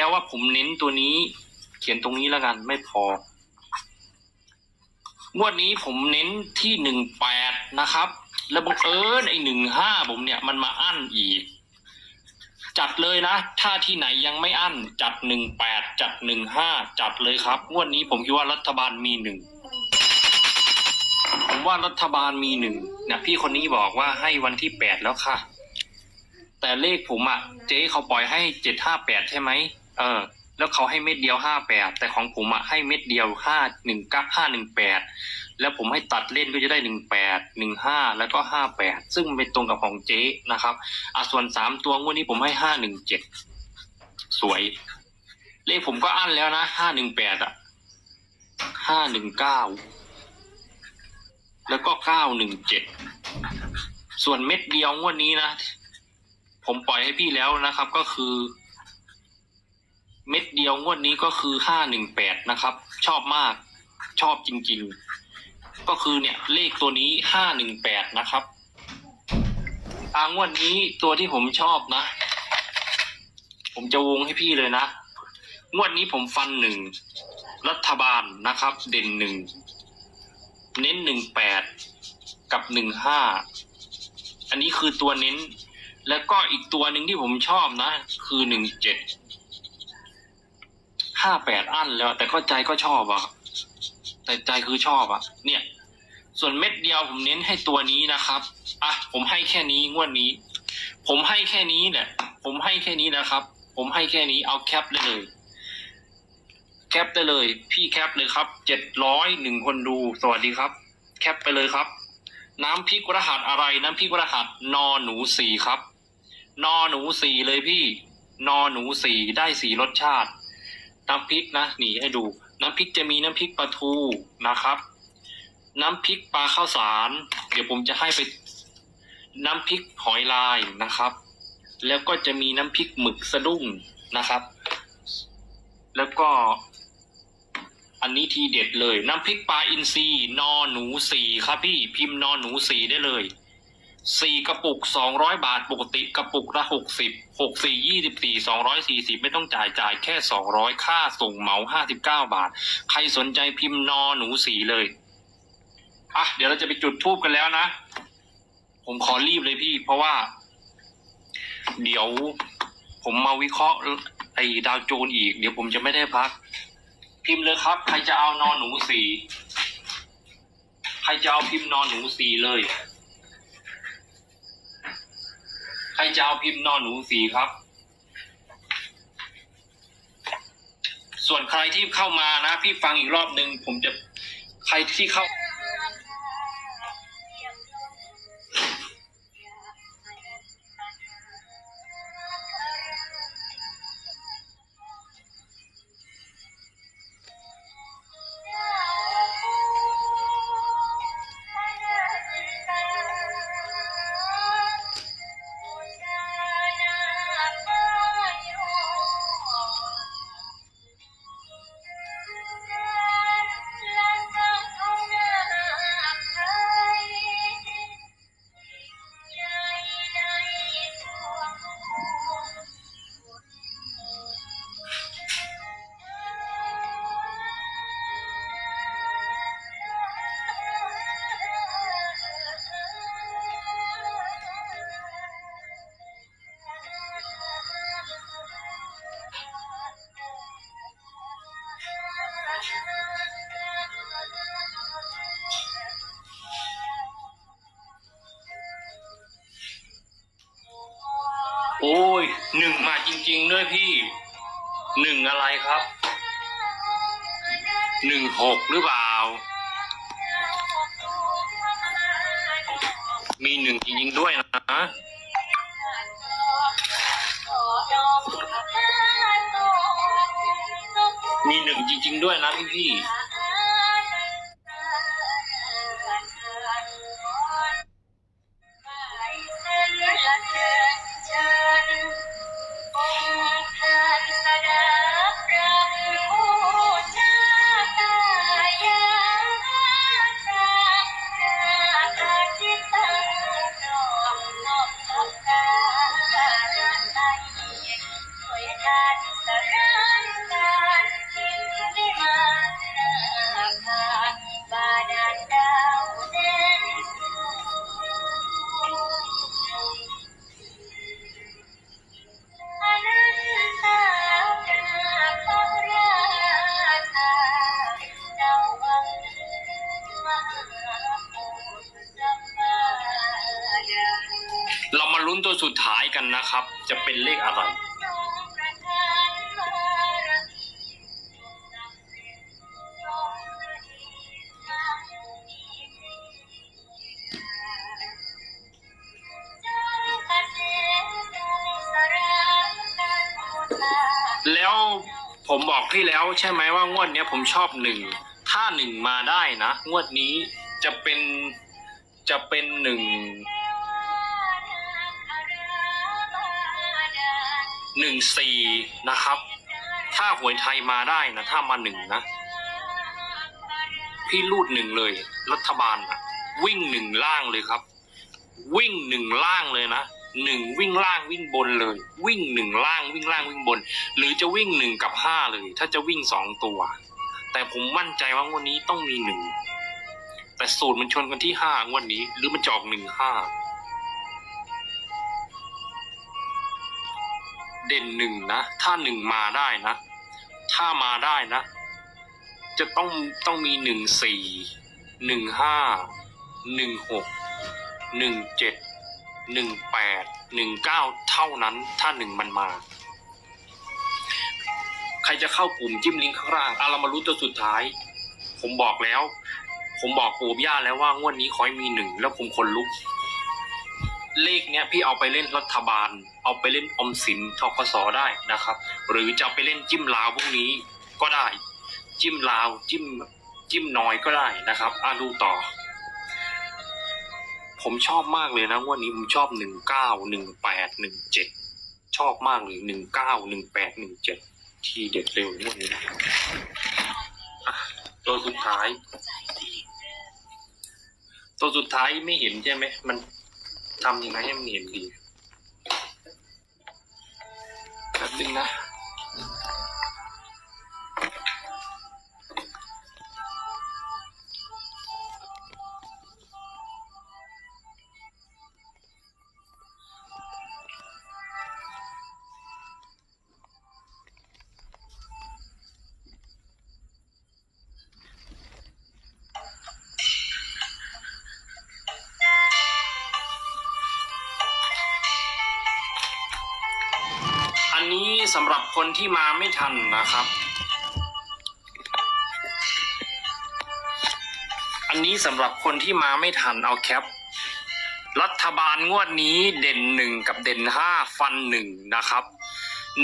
แล้วว่าผมเน้นตัวนี้ เขียนตรงนี้แล้วกัน ไม่พองวดนี้ผมเน้นที่หนึ่งแปดนะครับ แล้วบังเอิญไอหนึ่งห้าผมเนี่ยมันมาอั้นอีก จัดเลยนะ ถ้าที่ไหนยังไม่อั้น จัดหนึ่งแปดจัดหนึ่งห้าจัดเลยครับ งวดนี้ผมคิดว่ารัฐบาลมีหนึ่งผมว่ารัฐบาลมีหนึ่งเนี่ยพี่คนนี้บอกว่าให้วันที่แปดแล้วค่ะ แต่เลขผมอะเจ๊เขาปล่อยให้เจ็ดห้าแปดใช่ไหม เออ แล้วเขาให้เม็ดเดียวห้าแปดแต่ของผมอะให้เม็ดเดียวห้าหนึ่งกับห้าหนึ่งแปดแล้วผมให้ตัดเล่นก็จะได้หนึ่งแปดหนึ่งห้าแล้วก็ห้าแปดซึ่งเป็นตรงกับของเจ๊นะครับอะส่วนสามตัวงวดนี้ผมให้ห้าหนึ่งเจ็ดสวย เลขผมก็อั้นแล้วนะห้าหนึ่งแปดอะห้าหนึ่งเก้าแล้วก็เก้าหนึ่งเจ็ดส่วนเม็ดเดียวงวดนี้นะ ผมปล่อยให้พี่แล้วนะครับ ก็คือ เม็ดเดียวงวดนี้ก็คือห้าหนึ่งแปดนะครับ ชอบมากชอบจริง ๆ ก็คือเนี่ยเลขตัวนี้ห้าหนึ่งแปดนะครับอางวดนี้ตัวที่ผมชอบนะ ผมจะวงให้พี่เลยนะ งวดนี้ผมฟันหนึ่งรัฐบาลนะครับ เด่นหนึ่งเน้นหนึ่งแปดกับหนึ่งห้าอันนี้คือตัวเน้น แล้วก็อีกตัวหนึ่งที่ผมชอบนะ คือหนึ่งเจ็ด ห้าแปดอันแล้ว แต่ก็ใจก็ชอบอะแต่ใจคือชอบอะเนี่ย ส่วนเม็ดเดียวผมเน้นให้ตัวนี้นะครับอะผมให้แค่นี้งวดนี้ ผมให้แค่นี้เนี่ยผมให้แค่นี้นะครับ ผมให้แค่นี้เอาแคปได้เลย แคปได้เลย พี่แคปเลยครับเจ็ดร้อยหนึ่งคนดูสวัสดีครับ แคปไปเลยครับ น้ำพริกรหัสอะไร น้ำพริกรหัสนอหนูสีครับ นอหนูสีเลยพี่ นอหนูสีได้สีรสชาติ น้ำพริกนะนี่ให้ดู น้ำพริกจะมีน้ำพริกปลาทูนะครับ น้ำพริกปลาข้าวสาร เดี๋ยวผมจะให้ไปน้ำพริกหอยลายนะครับ แล้วก็จะมีน้ำพริกหมึกสะดุ้งนะครับ แล้วก็ อันนี้ทีเด็ดเลย น้ำพริกปลาอินทรีนอหนูสีครับพี่พิมพ์นอหนูสีได้เลย สี่กระปุกสองร้อยบาทปกติกระปุกละหกสิบหกสี่ยี่สิบสี่สองร้อยสี่สิบไม่ต้องจ่ายจ่ายแค่สองร้อยค่าส่งเหมาห้าสิบเก้าบาท ใครสนใจพิมพ์นอหนูสีเลยอะเดี๋ยวเราจะไปจุดทูบกันแล้วนะ ผมขอรีบเลยพี่ เพราะว่า เดี๋ยวผมมาวิเคราะห์ไอ้ดาวโจนอีก เดี๋ยวผมจะไม่ได้พัก พิมพ์เลยครับ ใครจะเอานอนหนูสี ใครจะเอาพิมพ์นอนหนูสีเลย ใค รจะเอาพิมพ์นอนหนูสีครับ ส่วนใครที่เข้ามานะ พี่ฟังอีกรอบหนึ่งผมจะใครที่เข้า หนึ่งมาจริง ๆ ด้วยพี่หนึ่งอะไรครับหนึ่งหกหรือเปล่า มีหนึ่งจริง ๆ ด้วยนะมีหนึ่งจริง ๆ ด้วยนะพี่พี่ นะครับ จะเป็นเลขอะไรแล้วผมบอกพี่แล้วใช่ไหมว่างวดเนี้ยผมชอบหนึ่ง ถ้าหนึ่งมาได้นะ งวดนี้จะเป็นจะเป็นหนึ่ง หนึ่งสี่นะครับ ถ้าหวยไทยมาได้นะ ถ้ามาหนึ่งนะ พี่รูดหนึ่งเลย รัฐบาลนะวิ่งหนึ่งล่างเลยครับ วิ่งหนึ่งล่างเลยนะหนึ่งวิ่งล่างวิ่งบนเลย วิ่งหนึ่งล่างวิ่งล่างวิ่งบน หรือจะวิ่งหนึ่งกับห้าเลย ถ้าจะวิ่งสองตัว แต่ผมมั่นใจว่างวดนี้ต้องมีหนึ่งแต่สูตรมันชนกันที่ห้างวดนี้ หรือมันจอกหนึ่งห้า เด่นหนึ่งนะ ถ้าหนึ่งมาได้นะ ถ้ามาได้นะ จะต้องต้องมีหนึ่งสี่หนึ่งห้าหนึ่งหกหนึ่งเจ็ดหนึ่งแปดหนึ่งเก้าเท่านั้น ถ้าหนึ่งมันมา ใครจะเข้ากลุ่มจิ้มลิงก์ข้างล่างอะเรามารู้ตัวสุดท้าย ผมบอกแล้ว ผมบอกปู่ย่าแล้วว่างวดนี้ขอให้มีหนึ่งแล้วผมคนลุก เลขเนี้ยพี่เอาไปเล่นรัฐบาล เอาไปเล่นอมสินทกสได้นะครับ หรือจะไปเล่นจิ้มลาวพวกนี้ก็ได้ จิ้มลาวจิ้มจิ้มน้อยก็ได้นะครับอะดูต่อ ผมชอบมากเลยนะวันนี้ผมชอบหนึ่งเก้าหนึ่งแปดหนึ่งเจ็ดชอบมากเลยหนึ่งเก้าหนึ่งแปดหนึ่งเจ็ดที่เด็ดเร็วงวันนี้อะตัวสุดท้าย ตัวสุดท้ายไม่เห็นใช่ไหมมัน ทำยังไงให้มันเห็นดีแป๊บนึงนะ สำหรับคนที่มาไม่ทันนะครับ อันนี้สำหรับคนที่มาไม่ทันเอาแคป รัฐบาลงวดนี้เด่นหนึ่งกับเด่นห้าฟันหนึ่งนะครับ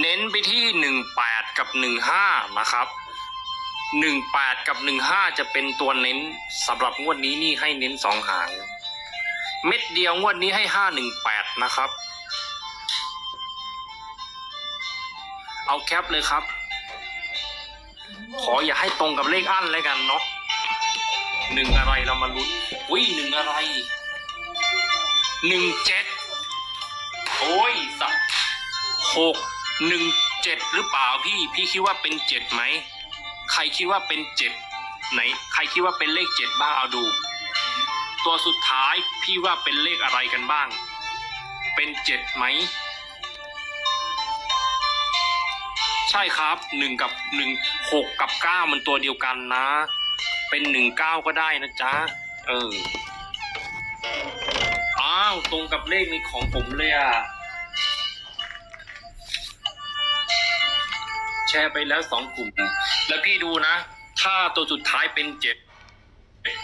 เน้นไปที่หนึ่งแปดกับหนึ่งห้านะครับหนึ่งแปดกับหนึ่งห้าจะเป็นตัวเน้นสำหรับงวดนี้นี่ให้เน้นสองหาง เม็ดเดียวงวดนี้ให้ห้าหนึ่งแปดนะครับ เอาแคปเลยครับ ขออย่าให้ตรงกับเลขอั้นเลยกันเนาะหนึ่งอะไรเรามาลุ้นอุ้ยหนึ่งอะไรหนึ่งเจ็ดโอ้ยสักหกหนึ่งเจ็ดหรือเปล่าพี่ พี่คิดว่าเป็นเจ็ดไหม ใครคิดว่าเป็นเจ็ดไหน ใครคิดว่าเป็นเลขเจ็ดบ้างเอาดู ตัวสุดท้ายพี่ว่าเป็นเลขอะไรกันบ้าง เป็นเจ็ดไหม ใช่ครับหนึ่งกับหนึ่งหกกับเก้ามันตัวเดียวกันนะ เป็นหนึ่งเก้าก็ได้นะจ๊ะ เออ อ้าวตรงกับเลขในของผมเลยอะ แชร์ไปแล้วสองกลุ่ม แล้วพี่ดูนะ ถ้าตัวสุดท้ายเป็นเจ็ด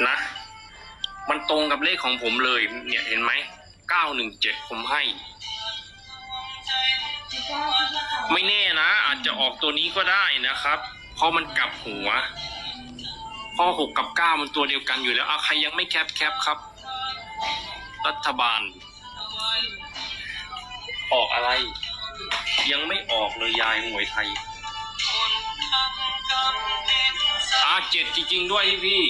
นะ มันตรงกับเลขของผมเลย เนี่ยเห็นไหมเก้าหนึ่งเจ็ดผมให้ ไม่แน่ จจะออกตัวนี้ก็ได้นะครับ เพราะมันกลับหัวเพราะหกกับเก้ามันตัวเดียวกันอยู่แล้วอะใครยังไม่แคปแคปครับ รัฐบาล ออกอะไร ยังไม่ออกเลยยายหวยไทยอะเจ็ดจริงๆด้วยพี่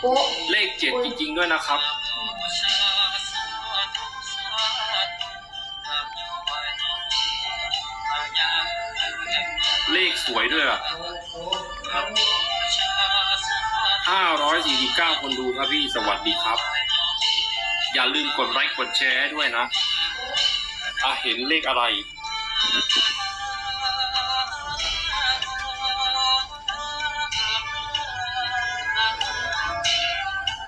โป๊ะเลขเจ็ดจริงๆด้วยนะครับ เลขสวยด้วยอะห้าร้อยสี่สิบเก้าคนดูครับพี่สวัสดีครับ อย่าลืมกดไลค์กดแชร์ด้วยนะอะเห็นเลขอะไร